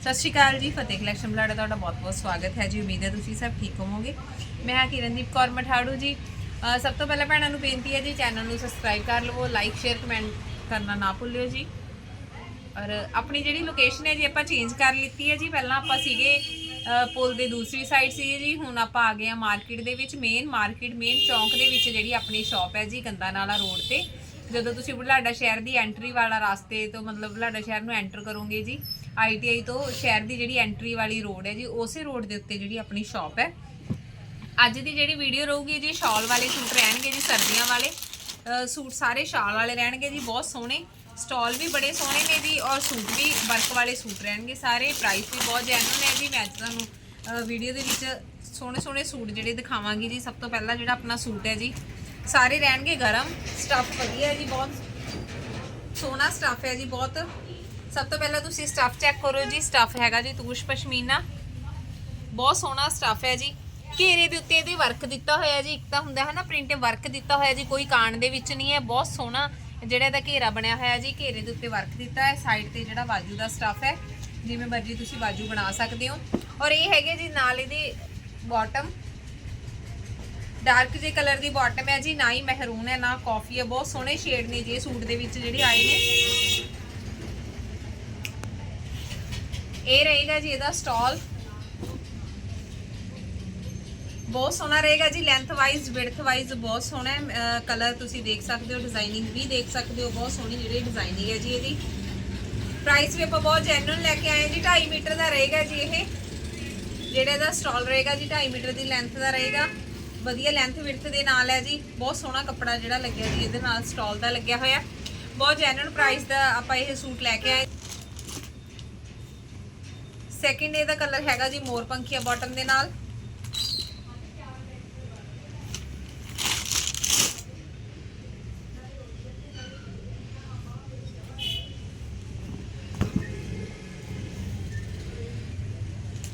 ਸਤਿ ਸ਼੍ਰੀ ਅਕਾਲ ਜੀ, ਫਤਿਹ ਕਲੈਕਸ਼ਨ ਬਲਾਡਾ ਤੁਹਾਡਾ ਬਹੁਤ-ਬਹੁਤ ਸਵਾਗਤ ਹੈ ਜੀ। ਉਮੀਦ ਹੈ ਤੁਸੀਂ ਸਭ ਠੀਕ ਹੋਵੋਗੇ। ਮੈਂ ਹਾਂ ਕਿਰਨਦੀਪ ਕੌਰ ਮਠਾੜੂ ਜੀ। ਸਭ ਤੋਂ ਪਹਿਲਾਂ ਭੈਣਾਂ ਨੂੰ ਬੇਨਤੀ ਹੈ ਜੀ, ਚੈਨਲ ਨੂੰ ਸਬਸਕ੍ਰਾਈਬ ਕਰ ਲਵੋ ਲਾਈਕ ਸ਼ੇਅਰ ਕਮੈਂਟ ਕਰਨਾ ਨਾ ਭੁੱਲਿਓ ਜੀ। ਔਰ ਆਪਣੀ ਜਿਹੜੀ ਲੋਕੇਸ਼ਨ ਹੈ ਜੀ, ਆਪਾਂ ਚੇਂਜ ਕਰ ਲਿੱਤੀ ਹੈ ਜੀ। ਪਹਿਲਾਂ ਆਪਾਂ ਸੀਗੇ ਪੁਲ ਦੇ ਦੂਸਰੀ ਸਾਈਡ ਸੀ ਜੀ। ਹੁਣ ਆਪਾਂ ਆ ਗਏ ਆ ਮਾਰਕੀਟ ਦੇ ਵਿੱਚ ਮੇਨ ਮਾਰਕੀਟ ਮੇਨ ਚੌਂਕ ਦੇ ਵਿੱਚ ਜਿਹੜੀ ਆਪਣੀ ਸ਼ਾਪ ਹੈ ਜੀ, ਗੰਦਾ ਨਾਲਾ ਰੋਡ ਤੇ। ਜਦੋਂ ਤੁਸੀਂ ਬੁਢਲਾਡਾ ਸ਼ਹਿਰ ਦੀ ਐਂਟਰੀ ਵਾਲਾ ਰਸਤੇ ਤੋਂ ਮਤਲਬ ਬੁਢਲਾਡਾ ਸ਼ਹਿਰ ਨੂੰ ਐਂਟਰ ਕਰੋਗੇ ਜੀ ਆਈਟੀਆਈ ਤੋਂ ਸ਼ਹਿਰ ਦੀ ਜਿਹੜੀ ਐਂਟਰੀ ਵਾਲੀ ਰੋਡ ਹੈ ਜੀ, ਉਸੇ ਰੋਡ ਦੇ ਉੱਤੇ ਜਿਹੜੀ ਆਪਣੀ ਸ਼ਾਪ ਹੈ। ਅੱਜ ਦੀ ਜਿਹੜੀ ਵੀਡੀਓ ਰਹੂਗੀ ਜੀ ਸ਼ਾਲ ਵਾਲੇ ਸੂਟ ਰਹਿਣਗੇ ਜੀ, ਸਰਦੀਆਂ ਵਾਲੇ। ਸੂਟ ਸਾਰੇ ਸ਼ਾਲ ਵਾਲੇ ਰਹਿਣਗੇ ਜੀ, ਬਹੁਤ ਸੋਹਣੇ। ਸਟਾਲ ਵੀ ਬੜੇ ਸੋਹਣੇ ਨੇ ਜੀ ਔਰ ਸੂਟ ਵੀ ਵਰਕ ਵਾਲੇ ਸੂਟ ਰਹਿਣਗੇ ਸਾਰੇ। ਪ੍ਰਾਈਸ ਵੀ ਬਹੁਤ ਜੈਨੂਨ ਹੈ ਜੀ। ਮੈਂ ਤੁਹਾਨੂੰ ਵੀਡੀਓ ਦੇ ਵਿੱਚ ਸੋਹਣੇ ਸੋਹਣੇ ਸੂਟ ਜਿਹੜੇ ਦਿਖਾਵਾਂਗੀ ਜੀ। ਸਭ ਤੋਂ ਪਹਿਲਾਂ ਜਿਹੜਾ ਆਪਣਾ ਸੂਟ ਹੈ ਜੀ ਸਾਰੇ ਰਹਿਣਗੇ ਗਰਮ। ਸਟੱਫ ਵਧੀਆ ਜੀ, ਬਹੁਤ ਸੋਹਣਾ ਸਟੱਫ ਹੈ ਜੀ, ਬਹੁਤ। ਸਭ ਤੋਂ ਪਹਿਲਾਂ ਤੁਸੀਂ ਸਟੱਫ ਚੈੱਕ ਕਰੋ ਜੀ ਸਟੱਫ ਹੈਗਾ ਜੀ, ਤੂਸ਼ ਪਸ਼ਮੀਨਾ। ਬਹੁਤ ਸੋਹਣਾ ਸਟੱਫ ਹੈ ਜੀ। ਘੇਰੇ ਦੇ ਉੱਤੇ ਇਹਦੇ ਵਰਕ ਦਿੱਤਾ ਹੋਇਆ ਜੀ, ਇੱਕ ਤਾਂ ਹੁੰਦਾ ਹੈ ਨਾ ਪ੍ਰਿੰਟ ਵਰਕ ਦਿੱਤਾ ਹੋਇਆ ਜੀ, ਕੋਈ ਕਾਣ ਦੇ ਵਿੱਚ ਨਹੀਂ ਹੈ, ਬਹੁਤ ਸੋਹਣਾ ਜਿਹੜਾ ਇਹਦਾ ਘੇਰਾ ਬਣਿਆ ਹੋਇਆ ਜੀ, ਘੇਰੇ ਦੇ ਉੱਤੇ ਵਰਕ ਦਿੱਤਾ ਹੈ ਸਾਈਡ ਤੇ ਜਿਹੜਾ ਬਾਜੂ ਦਾ ਸਟੱਫ ਹੈ, ਜਿਵੇਂ ਮਰਜ਼ੀ ਤੁਸੀਂ ਬਾਜੂ ਬਣਾ ਸਕਦੇ ਹੋ। ਔਰ ਇਹ ਹੈਗੇ ਜੀ, ਨਾਲ ਇਹਦੇ ਬਾਟਮ ਡਾਰਕ ਜੇ ਕਲਰ ਦੀ ਬਾਟਮ ਹੈ ਜੀ, ਨਾ ਹੀ ਮਹਿਰੂਨ ਹੈ, ਨਾ ਕਾਫੀ ਹੈ, ਬਹੁਤ ਸੋਹਣੇ ਸ਼ੇਡ ਨੇ ਜੀ ਸੂਟ ਦੇ ਵਿੱਚ ਜਿਹੜੇ ਆਏ ਨੇ। ਇਹ ਰਹੇਗਾ ਜੀ ਇਹਦਾ ਸਟਾਲ ਬਹੁਤ ਸੋਹਣਾ ਰਹੇਗਾ ਜੀ ਲੈਂਥ ਵਾਈਜ਼ ਵਿਡਥ ਵਾਈਜ਼ ਬਹੁਤ ਸੋਹਣਾ ਹੈ। ਕਲਰ ਤੁਸੀਂ ਦੇਖ ਸਕਦੇ ਹੋ ਡਿਜ਼ਾਈਨਿੰਗ ਵੀ ਦੇਖ ਸਕਦੇ ਹੋ, ਬਹੁਤ ਸੋਹਣੀ ਜਿਹੜੀ ਡਿਜ਼ਾਈਨਿੰਗ ਹੈ ਜੀ ਇਹਦੀ। ਪ੍ਰਾਈਸ ਵੀ ਆਪਾਂ ਬਹੁਤ ਜੈਨੂਨ ਲੈ ਕੇ ਆਏ ਜੀ 2.5 ਮੀਟਰ ਦਾ ਰਹੇਗਾ ਜੀ ਇਹ। ਜਿਹੜਾ ਇਹਦਾ ਸਟਾਲ ਰਹੇਗਾ ਜੀ 2.5 ਮੀਟਰ ਦੀ ਲੈਂਥ ਦਾ ਰਹੇਗਾ। ਵਧੀਆ ਲੈਂਥ ਵਿਡਥ ਦੇ ਨਾਲ ਹੈ ਜੀ। ਬਹੁਤ ਸੋਹਣਾ ਕੱਪੜਾ ਜਿਹੜਾ ਲੱਗਿਆ ਜੀ, ਇਹਦੇ ਨਾਲ ਸਟਾਲ ਦਾ ਲੱਗਿਆ ਹੋਇਆ। ਬਹੁਤ ਜੈਨੂਅਲ ਪ੍ਰਾਈਸ ਦਾ ਆਪਾਂ ਇਹ ਸੂਟ ਲੈ ਕੇ ਆਏ। ਸੈਕਿੰਡ ਇਹਦਾ ਕਲਰ ਹੈਗਾ ਜੀ ਮੋਰ ਪੰਖੀਆ ਬਾਟਮ ਦੇ ਨਾਲ।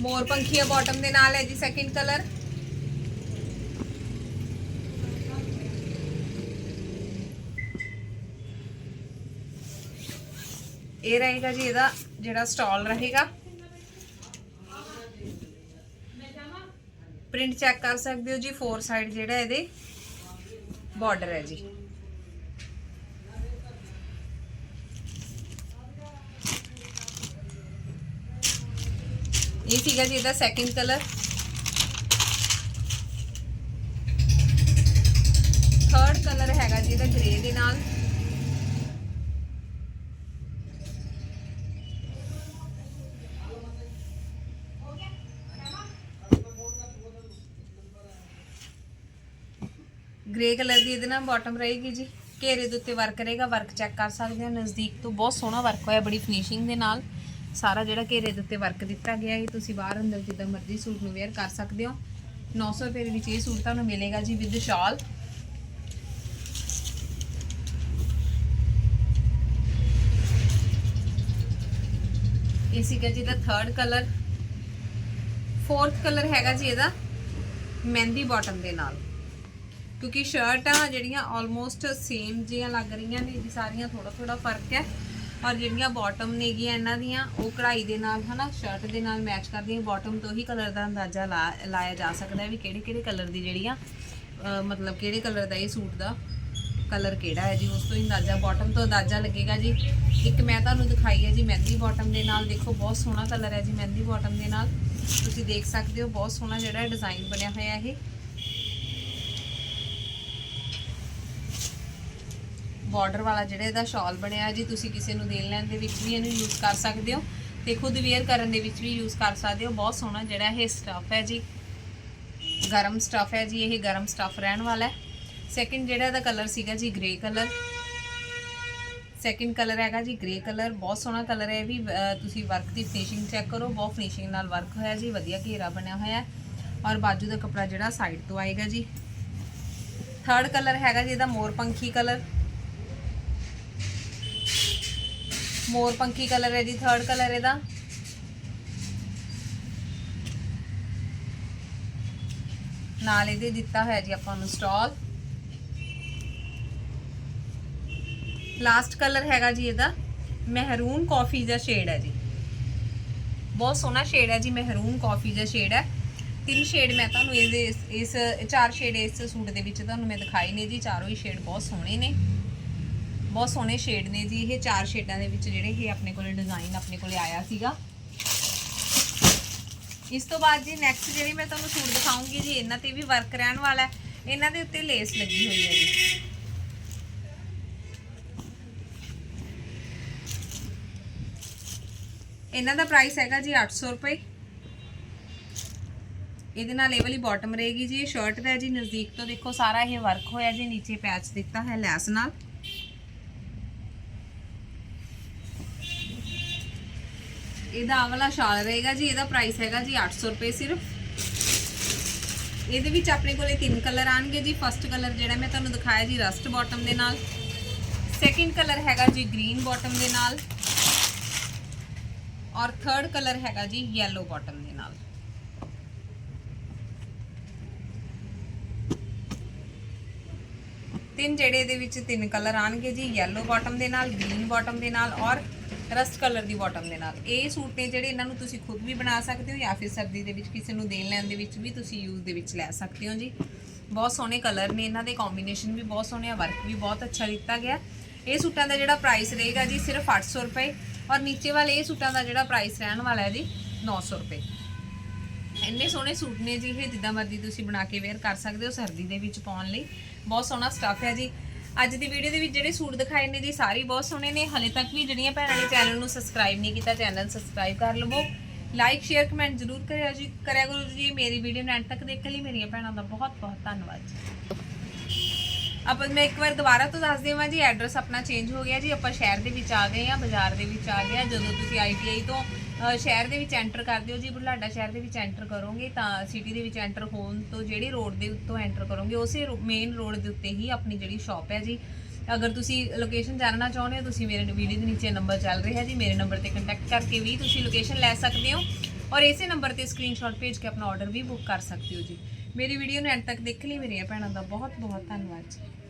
ਮੋਰ ਪੰਖੀਆ ਬਾਟਮ ਦੇ ਨਾਲ ਹੈ ਜੀ ਸੈਕਿੰਡ ਕਲਰ ਇਹ ਰਹੇਗਾ ਜੀ ਇਹਦਾ ਜਿਹੜਾ ਸਟਾਲ ਰਹੇਗਾ। ਪ੍ਰਿੰਟ ਚੈੱਕ ਕਰ ਸਕਦੇ ਹੋ ਜੀ ਫੋਰ ਸਾਈਡ ਜਿਹੜਾ ਇਹਦੇ ਬਾਰਡਰ ਹੈ ਜੀ। ਇਹ ਸੀਗਾ ਜੀ ਇਹਦਾ ਸੈਕਿੰਡ ਕਲਰ ਥਰਡ ਕਲਰ ਹੈਗਾ ਜੀ ਇਹਦਾ ਗ੍ਰੇ ਦੇ ਨਾਲ। ਗ੍ਰੇ ਕਲਰ ਦੀ ਇਹਦੇ ਨਾਲ ਬਾਟਮ ਰਹੇਗੀ ਜੀ। ਘੇਰੇ ਦੇ ਉੱਤੇ ਵਰਕ ਰਹੇਗਾ ਵਰਕ ਚੈੱਕ ਕਰ ਸਕਦੇ ਹੋ। ਨਜ਼ਦੀਕ ਤੋਂ ਬਹੁਤ ਸੋਹਣਾ ਵਰਕ ਹੋਇਆ, ਬੜੀ ਫਿਨਿਸ਼ਿੰਗ ਦੇ ਨਾਲ। ਸਾਰਾ ਜਿਹੜਾ ਘੇਰੇ ਦੇ ਉੱਤੇ ਵਰਕ ਦਿੱਤਾ ਗਿਆ ਹੈ, ਤੁਸੀਂ ਬਾਹਰ ਅੰਦਰ ਜਿੱਦਾਂ ਮਰਜ਼ੀ ਸੂਟ ਨੂੰ ਵੇਅਰ ਕਰ ਸਕਦੇ ਹੋ। 900 ਰੁਪਏ ਦੇ ਵਿੱਚ ਇਹ ਸੂਟ ਤੁਹਾਨੂੰ ਮਿਲੇਗਾ ਜੀ ਵਿਦ ਸ਼ਾਲ ਇਹ ਸੀਗਾ ਜੀ ਦਾ ਥਰਡ ਕਲਰ ਫੋਰਥ ਕਲਰ ਹੈਗਾ ਜੀ ਇਹਦਾ। ਮਹਿੰਦੀ ਬਾਟਮ ਦੇ ਨਾਲ। ਕਿਉਂਕਿ ਸ਼ਰਟਾਂ ਜਿਹੜੀਆਂ ਆਲਮੋਸਟ ਸੇਮ ਜਿਹੀਆਂ ਲੱਗ ਰਹੀਆਂ ਨੇ ਜੀ ਸਾਰੀਆਂ ਥੋੜਾ ਥੋੜਾ ਫ਼ਰਕ ਹੈ। ਔਰ ਜਿਹੜੀਆਂ ਬਾਟਮ ਨੇਗੀਆਂ ਇਹਨਾਂ ਦੀਆਂ, ਉਹ ਕਢਾਈ ਦੇ ਨਾਲ, ਹਨਾ ਸ਼ਰਟ ਦੇ ਨਾਲ ਮੈਚ ਕਰਦੀਆਂ ਬਾਟਮ ਤੋਂ ਹੀ ਕਲਰ ਦਾ ਅੰਦਾਜ਼ਾ ਲਾ- ਲਾਇਆ ਜਾ ਸਕਦਾ ਹੈ ਵੀ ਕਿਹੜੇ ਕਿਹੜੇ ਕਲਰ ਦੀ ਜਿਹੜੀਆਂ ਮਤਲਬ ਕਿਹੜੇ ਕਲਰ ਦਾ ਇਹ ਸੂਟ ਦਾ ਕਲਰ ਕਿਹੜਾ ਹੈ ਜੀ, ਉਸ ਤੋਂ ਹੀ ਅੰਦਾਜ਼ਾ ਬਾਟਮ ਤੋਂ ਅੰਦਾਜ਼ਾ ਲੱਗੇਗਾ ਜੀ। ਇੱਕ ਮੈਂ ਤੁਹਾਨੂੰ ਦਿਖਾਈ ਹੈ ਜੀ, ਮਹਿੰਦੀ ਬਾਟਮ ਦੇ ਨਾਲ। ਦੇਖੋ, ਬਹੁਤ ਸੋਹਣਾ ਕਲਰ ਹੈ ਜੀ, ਮਹਿੰਦੀ ਬਾਟਮ ਦੇ ਨਾਲ। ਤੁਸੀਂ ਦੇਖ ਸਕਦੇ ਹੋ, ਬਹੁਤ ਸੋਹਣਾ ਜਿਹੜਾ ਡਿਜ਼ਾਈਨ ਬਣਿਆ ਹੋਇਆ ਇਹ। ਬਾਰਡਰ ਵਾਲਾ ਜਿਹੜਾ ਇਹਦਾ ਸ਼ਾਲ ਬਣਿਆ ਜੀ, ਤੁਸੀਂ ਕਿਸੇ ਨੂੰ ਦੇਣ ਲੈਣ ਦੇ ਵਿੱਚ ਵੀ ਇਹਨੂੰ ਯੂਜ਼ ਕਰ ਸਕਦੇ ਹੋ ਤੇ ਖੁਦ ਵੇਅਰ ਕਰਨ ਦੇ ਵਿੱਚ ਵੀ ਯੂਜ਼ ਕਰ ਸਕਦੇ ਹੋ। ਬਹੁਤ ਸੋਹਣਾ ਜਿਹੜਾ ਇਹ ਸਟਫ ਹੈ ਜੀ। ਗਰਮ ਸਟਫ ਹੈ ਜੀ, ਇਹ ਗਰਮ ਸਟਫ ਰਹਿਣ ਵਾਲਾ ਹੈ। ਸੈਕਿੰਡ ਜਿਹੜਾ ਇਹਦਾ ਕਲਰ ਸੀਗਾ ਜੀ ਗ੍ਰੇ ਕਲਰ ਸੈਕਿੰਡ ਕਲਰ ਹੈਗਾ ਜੀ ਗ੍ਰੇ ਕਲਰ ਬਹੁਤ ਸੋਹਣਾ ਕਲਰ ਹੈ ਇਹ ਵੀ। ਤੁਸੀਂ ਵਰਕ ਦੀ ਫਿਨਿਸ਼ਿੰਗ ਚੈੱਕ ਕਰੋ। ਬਹੁਤ ਫਿਨਿਸ਼ਿੰਗ ਨਾਲ ਵਰਕ ਹੋਇਆ ਜੀ, ਵਧੀਆ ਘੇਰਾ ਬਣਿਆ ਹੋਇਆ ਔਰ ਬਾਜੂ ਦਾ ਕੱਪੜਾ ਜਿਹੜਾ ਸਾਈਡ ਤੋਂ ਆਏਗਾ ਜੀ। ਥਰਡ ਕਲਰ ਹੈਗਾ ਜੀ, ਇਹਦਾ ਮੋਰ ਪੰਖੀ ਕਲਰ ਮੋਰ ਪੰਖੀ ਕਲਰ ਹੈ ਜੀ ਥਰਡ ਕਲਰ ਇਹਦਾ। ਨਾਲ ਇਹਦੇ ਦਿੱਤਾ ਹੋਇਆ ਜੀ ਆਪਾਂ ਨੂੰ ਸਟਾਲ ਲਾਸਟ ਕਲਰ ਹੈਗਾ ਜੀ ਇਹਦਾ, ਮਹਿਰੂਨ ਕਾਫੀ ਦਾ ਸ਼ੇਡ ਹੈ ਜੀ। ਬਹੁਤ ਸੋਹਣਾ ਸ਼ੇਡ ਹੈ ਜੀ, ਮਹਿਰੂਨ ਕਾਫੀ ਜਿਹਾ ਸ਼ੇਡ ਹੈ। ਤਿੰਨ ਸ਼ੇਡ ਮੈਂ ਤੁਹਾਨੂੰ ਇਹਦੇ ਇਸ ਇਸ ਚਾਰ ਸ਼ੇਡ ਇਸ ਸੂਟ ਦੇ ਵਿੱਚ ਤੁਹਾਨੂੰ ਮੈਂ ਦਿਖਾਈ ਨੇ ਜੀ, ਚਾਰੋਂ ਹੀ ਸ਼ੇਡ ਬਹੁਤ ਸੋਹਣੇ ਨੇ। ਬਹੁਤ ਸੋਹਣੇ ਸ਼ੇਡ ਨੇ ਜੀ, ਇਹ ਚਾਰ ਸ਼ੇਡਾਂ ਦੇ ਵਿੱਚ ਜਿਹੜੇ ਇਹ ਆਪਣੇ ਕੋਲੇ ਡਿਜ਼ਾਈਨ ਆਪਣੇ ਕੋਲੇ ਆਇਆ ਸੀਗਾ। ਇਸ ਤੋਂ ਬਾਅਦ ਜੀ ਨੈਕਸਟ ਜਿਹੜੀ ਮੈਂ ਤੁਹਾਨੂੰ ਸੂਟ ਦਿਖਾਉਂਗੀ ਜੀ, ਇਹਨਾਂ ਤੇ ਵੀ ਵਰਕ ਰਹਿਣ ਵਾਲਾ ਹੈ। ਇਹਨਾਂ ਦੇ ਉੱਤੇ ਲੇਸ ਲੱਗੀ ਹੋਈ ਹੈ ਜੀ। ਇਹਨਾਂ ਦਾ ਪ੍ਰਾਈਸ ਹੈਗਾ ਜੀ 800 ਰੁਪਏ। ਇਹਦੇ ਨਾਲ ਇਹ ਵਾਲੀ ਬਾਟਮ ਰਹੇਗੀ ਜੀ, ਇਹ ਸ਼ਰਟ ਦਾ ਜੀ, ਨਜ਼ਦੀਕ ਤੋਂ ਦੇਖੋ ਸਾਰਾ ਇਹ ਵਰਕ ਹੋਇਆ ਜੀ, ਨੀਚੇ ਪੈਚ ਦਿੱਤਾ ਹੈ ਲੈਸ ਨਾਲ। ਇਹਦਾ ਆ ਵਾਲਾ ਸ਼ਾਲ ਰਹੇਗਾ ਜੀ, ਇਹਦਾ ਪ੍ਰਾਈਸ ਹੈਗਾ ਜੀ 800 ਰੁਪਏ ਸਿਰਫ। ਇਹਦੇ ਵਿੱਚ ਆਪਣੇ ਕੋਲੇ ਤਿੰਨ ਕਲਰ ਆਣਗੇ ਜੀ ਫਸਟ ਕਲਰ ਜਿਹੜਾ ਮੈਂ ਤੁਹਾਨੂੰ ਦਿਖਾਇਆ ਜੀ ਰਸਟ ਬਾਟਮ ਦੇ ਨਾਲ। ਸੈਕਿੰਡ ਕਲਰ ਹੈਗਾ ਜੀ ਗ੍ਰੀਨ ਬਾਟਮ ਦੇ ਨਾਲ। ਔਰ ਥਰਡ ਕਲਰ ਹੈਗਾ ਜੀ, yellow ਬਾਟਮ ਦੇ ਨਾਲ। ਤਿੰਨ ਜਿਹੜੇ ਇਹਦੇ ਵਿੱਚ ਤਿੰਨ ਕਲਰ ਆਣਗੇ ਜੀ, yellow ਬਾਟਮ ਦੇ ਨਾਲ ਗ੍ਰੀਨ ਬਾਟਮ ਦੇ ਨਾਲ, ਔਰ ਰਸਟ ਕਲਰ ਦੀ ਬਾਟਮ ਦੇ ਨਾਲ। ਇਹ ਸੂਟ ਨੇ ਜਿਹੜੇ ਇਹਨਾਂ ਨੂੰ ਤੁਸੀਂ ਖੁਦ ਵੀ ਬਣਾ ਸਕਦੇ ਹੋ ਜਾਂ ਫਿਰ ਸਰਦੀ ਦੇ ਵਿੱਚ, ਕਿਸੇ ਨੂੰ ਦੇਣ ਲੈਣ ਦੇ ਵਿੱਚ ਵੀ ਤੁਸੀਂ ਯੂਜ਼ ਦੇ ਵਿੱਚ ਲੈ ਸਕਦੇ ਹੋ ਜੀ। ਬਹੁਤ ਸੋਹਣੇ ਕਲਰ ਨੇ ਇਹਨਾਂ ਦੇ ਕੰਬੀਨੇਸ਼ਨ ਵੀ ਬਹੁਤ ਸੋਹਣੇ ਆ ਵਰਕ ਵੀ ਬਹੁਤ ਅੱਛਾ ਦਿੱਤਾ ਗਿਆ। ਇਹ ਸੂਟਾਂ ਦਾ ਜਿਹੜਾ ਪ੍ਰਾਈਸ ਰਹੇਗਾ ਜੀ, ਸਿਰਫ 800 ਰੁਪਏ ਔਰ ਨੀਚੇ ਵਾਲੇ ਇਹ ਸੂਟਾਂ ਦਾ ਜਿਹੜਾ ਪ੍ਰਾਈਸ ਰਹਿਣ ਵਾਲਾ ਹੈ ਜੀ 900 ਰੁਪਏ। ਇੰਨੇ ਸੋਹਣੇ ਸੂਟ ਨੇ ਜੀ, ਇਹ ਜਿੱਦਾਂ ਮਰਜ਼ੀ ਤੁਸੀਂ ਬਣਾ ਕੇ ਵੇਅਰ ਕਰ ਸਕਦੇ ਹੋ ਸਰਦੀ ਦੇ ਵਿੱਚ ਪਾਉਣ ਲਈ। ਬਹੁਤ ਸੋਹਣਾ ਸਟੱਫ ਹੈ ਜੀ। ਅੱਜ ਦੀ ਵੀਡੀਓ ਦੇ ਵਿੱਚ ਜਿਹੜੇ ਸੂਟ ਦਿਖਾਏ ਨੇ ਜੀ, ਸਾਰੇ ਬਹੁਤ ਸੋਹਣੇ ਨੇ। ਹਲੇ ਤੱਕ ਵੀ ਜਿਹੜੀਆਂ ਭੈਣਾਂ ਨੇ ਚੈਨਲ ਨੂੰ ਸਬਸਕ੍ਰਾਈਬ ਨਹੀਂ ਕੀਤਾ ਚੈਨਲ ਸਬਸਕ੍ਰਾਈਬ ਕਰ ਲਵੋ। ਲਾਈਕ ਸ਼ੇਅਰ ਕਮੈਂਟ ਜ਼ਰੂਰ ਕਰਿਆ ਜੀ। ਕਰਿਆ ਕਰੋ ਜੀ, ਮੇਰੀ ਵੀਡੀਓ ਨੂੰ ਐਂਡ ਤੱਕ ਦੇਖਣ ਲਈ ਮੇਰੀਆਂ ਭੈਣਾਂ ਦਾ ਬਹੁਤ ਬਹੁਤ ਧੰਨਵਾਦ ਜੀ। ਆਪਾਂ ਮੈਂ ਇੱਕ ਵਾਰ ਦੁਬਾਰਾ ਤੋਂ ਦੱਸ ਦੇਵਾਂ ਜੀ ਐਡਰੈਸ ਆਪਣਾ ਚੇਂਜ ਹੋ ਗਿਆ ਜੀ, ਆਪਾਂ ਸ਼ਹਿਰ ਦੇ ਵਿੱਚ ਆ ਗਏ ਆ ਬਾਜ਼ਾਰ ਦੇ ਵਿੱਚ ਆ ਗਏ ਆ ਜਦੋਂ ਤੁਸੀਂ ਆਈਟੀਆਈ ਤੋਂ ਸ਼ਹਿਰ ਦੇ ਵਿੱਚ ਐਂਟਰ ਕਰਦੇ ਹੋ ਜੀ, ਬੁਢਲਾਡਾ ਸ਼ਹਿਰ ਦੇ ਵਿੱਚ ਐਂਟਰ ਕਰੋਗੇ ਤਾਂ ਸਿਟੀ ਦੇ ਵਿੱਚ ਐਂਟਰ ਹੋਣ ਤੋਂ ਜਿਹੜੀ ਰੋਡ ਦੇ ਉੱਤੋਂ ਐਂਟਰ ਕਰੋਗੇ, ਉਸੇ ਮੇਨ ਰੋਡ ਦੇ ਉੱਤੇ ਹੀ ਆਪਣੀ ਜਿਹੜੀ ਸ਼ਾਪ ਹੈ ਜੀ। ਅਗਰ ਤੁਸੀਂ ਲੋਕੇਸ਼ਨ ਜਾਣਨਾ ਚਾਹੁੰਦੇ ਹੋ, ਤੁਸੀਂ ਮੇਰੇ ਵੀਡੀਓ ਦੇ ਨੀਚੇ ਨੰਬਰ ਚੱਲ ਰਿਹਾ ਜੀ, ਮੇਰੇ ਨੰਬਰ ਤੇ ਕੰਟੈਕਟ ਕਰਕੇ ਵੀ ਤੁਸੀਂ ਲੋਕੇਸ਼ਨ ਲੈ ਸਕਦੇ ਹੋ। ਔਰ ਇਸੇ ਨੰਬਰ ਤੇ ਸਕਰੀਨਸ਼ਾਟ ਭੇਜ ਕੇ ਆਪਣਾ ਆਰਡਰ ਵੀ ਬੁੱਕ ਕਰ ਸਕਦੇ ਹੋ ਜੀ। ਮੇਰੀ ਵੀਡੀਓ ਨੂੰ ਐਂਡ ਤੱਕ ਦੇਖਣ ਲਈ ਮੇਰੀਆਂ ਭੈਣਾਂ ਦਾ ਬਹੁਤ ਬਹੁਤ ਧੰਨਵਾਦ ਜੀ।